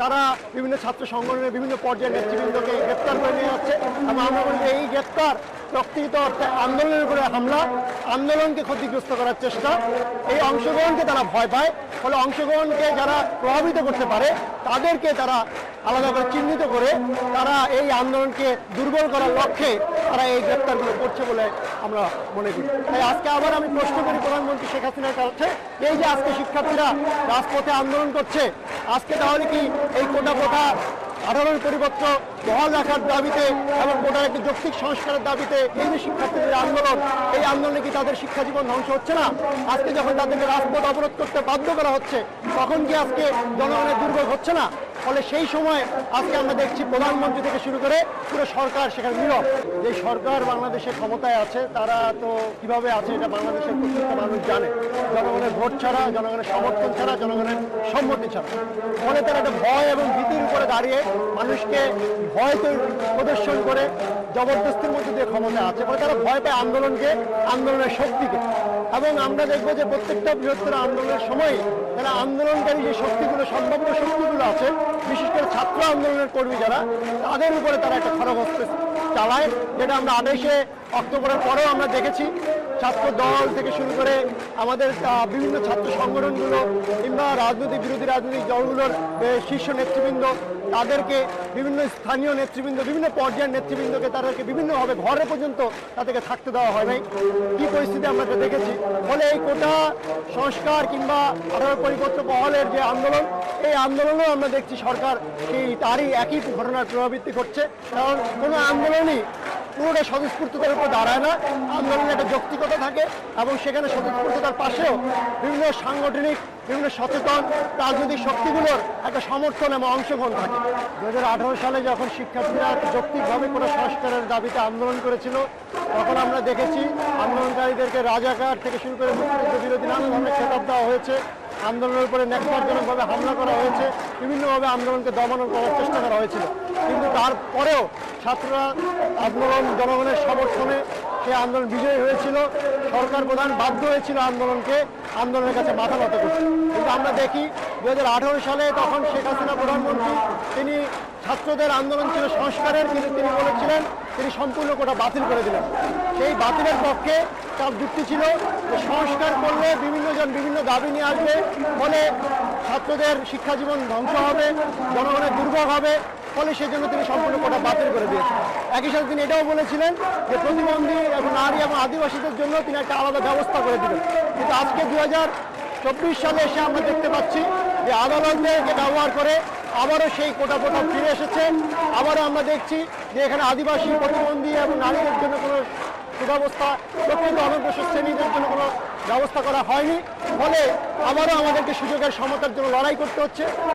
তারা বিভিন্ন ছাত্র সংগঠনের বিভিন্ন পর্যায়ের নেতৃবৃন্দকে গ্রেপ্তার করে নিয়ে যাচ্ছে এবং আমরা বলি এই গ্রেপ্তার প্রকৃত অর্থে আন্দোলনের উপরে হামলা, আন্দোলনকে ক্ষতিগ্রস্ত করার চেষ্টা। এই অংশগ্রহণকে তারা ভয় পায়, ফলে অংশগ্রহণকে যারা প্রভাবিত করতে পারে, তাদেরকে তারা আলাদা করে চিহ্নিত করে তারা এই আন্দোলনকে দুর্বল করার লক্ষ্যে তারা এই গ্রেপ্তারগুলো করছে বলে আমরা মনে করি। তাই আজকে আবার আমি প্রশ্ন করি প্রধানমন্ত্রী শেখ হাসিনার কাছে, এই যে আজকে শিক্ষার্থীরা রাজপথে আন্দোলন করছে, আজকে তাহলে কি এই কোটা কোটা আঠারোর পরিপত্র বহাল রাখার দাবিতে এবং কোটার একটি যৌক্তিক সংস্কারের দাবিতে এই যে শিক্ষার্থীদের আন্দোলন, এই আন্দোলনে কি তাদের শিক্ষা জীবন ধ্বংস হচ্ছে না? আজকে যখন তাদেরকে রাজপথ অবরোধ করতে বাধ্য করা হচ্ছে, তখন কি আজকে জনগণের দুর্ভোগ হচ্ছে না? ফলে সেই সময় আজকে আমরা দেখছি প্রধানমন্ত্রী থেকে শুরু করে পুরো সরকার সেখানে নীরব। যে সরকার বাংলাদেশের ক্ষমতায় আছে, তারা তো কীভাবে আছে এটা বাংলাদেশের প্রত্যেকটা মানুষ জানে। জনগণের ভোট ছাড়া, জনগণের সমর্থন ছাড়া, জনগণের সম্মতি ছাড়া। ফলে তারা একটা ভয় এবং ভীতির উপরে দাঁড়িয়ে মানুষকে ভয় প্রদর্শন করে, জবরদস্তির মধ্যে দিয়ে ক্ষমতা আছে। ফলে তারা ভয় পায় আন্দোলনকে, আন্দোলনের শক্তিকে এবং আমরা দেখব যে প্রত্যেকটা বৃহত্তর আন্দোলনের সময় যারা আন্দোলনকারী যে শক্তিগুলো, সম্ভাব্য শক্তিগুলো আছে, বিশেষ করে ছাত্র আন্দোলনের কর্মী যারা, তাদের উপরে তারা একটা খরচ চালায়, যেটা আমরা আদেশে অক্টোবরের পরেও আমরা দেখেছি। ছাত্র দল থেকে শুরু করে আমাদের বিভিন্ন ছাত্র সংগঠনগুলো কিংবা রাজনৈতিক, বিরোধী রাজনৈতিক দলগুলোর শীর্ষ নেতৃবৃন্দ, তাদেরকে বিভিন্ন স্থানীয় নেতৃবৃন্দ, বিভিন্ন পর্যায়ের নেতৃবৃন্দকে তাদেরকে বিভিন্নভাবে ঘরে পর্যন্ত তাদেরকে থাকতে দেওয়া হয় নাই। কি পরিস্থিতি আমরা দেখেছি? ফলে এই কোটা সংস্কার কিংবা আঠারো পরিপত্র বহালের যে আন্দোলন, এই আন্দোলনেও আমরা দেখছি সরকার সেই তারই একই ঘটনার পুনরাবৃত্তি করছে। কারণ কোনো আন্দোলনই পুরোটা স্বতঃস্ফূর্ততার উপর দাঁড়ায় না। আন্দোলনের একটা যৌক্তিকতা থাকে এবং সেখানে স্বতঃস্ফূর্ততার পাশেও বিভিন্ন সাংগঠনিক, বিভিন্ন সচেতন, রাজনৈতিক শক্তিগুলোর একটা সমর্থন এবং অংশগ্রহণ থাকে। দু হাজার আঠারো সালে যখন শিক্ষার্থীরা যৌক্তিকভাবে কোনো সংস্কারের দাবিতে আন্দোলন করেছিল, তখন আমরা দেখেছি আন্দোলনকারীদেরকে রাজাকার থেকে শুরু করে মুক্তিযুদ্ধ বিরোধী নানা ধরনের খেতাব দেওয়া হয়েছে। আন্দোলনের উপরে ন্যাক্কারজনকভাবে হামলা করা হয়েছে। বিভিন্নভাবে আন্দোলনকে দমন করার চেষ্টা করা হয়েছিল। কিন্তু তারপরেও ছাত্ররা আন্দোলন, জনগণের সমর্থনে সেই আন্দোলন বিজয়ী হয়েছিল। সরকার প্রধান বাধ্য হয়েছিল আন্দোলনকে, আন্দোলনের কাছে মাথা নত করতে। কিন্তু আমরা দেখি দু হাজার আঠারো সালে তখন শেখ হাসিনা প্রধানমন্ত্রী, তিনি ছাত্রদের আন্দোলন ছিল সংস্কারের, কিন্তু তিনি বলেছিলেন, তিনি সম্পূর্ণ কোটা বাতিল করে দিলেন। সেই বাতিলের পক্ষে তার যুক্তি ছিল যে সংস্কার করলে বিভিন্ন জন বিভিন্ন দাবি নিয়ে আসবে, ফলে ছাত্রদের শিক্ষা জীবন ধ্বংস হবে, জনগণের দুর্ভোগ হবে। ফলে সেজন্য তিনি সম্পূর্ণ কোটা বাতিল করে দিয়েছেন। একই সাথে তিনি এটাও বলেছিলেন যে প্রতিবন্ধী এবং নারী এবং আদিবাসীদের জন্য তিনি একটা আলাদা ব্যবস্থা করে দিবেন। কিন্তু আজকে দু চব্বিশ সালে এসে আমরা দেখতে পাচ্ছি যে আদালতকে ব্যবহার করে আবারও সেই কোটা কোটা ফিরে এসেছে। আবারও আমরা দেখছি যে এখানে আদিবাসী, প্রতিবন্ধী এবং নারীদের জন্য কোনো সুব্যবস্থা, প্রকৃত অনগ্রসর শ্রেণীদের জন্য কোনো ব্যবস্থা করা হয়নি। ফলে আবারও আমাদেরকে সুযোগের সমতার জন্য লড়াই করতে হচ্ছে।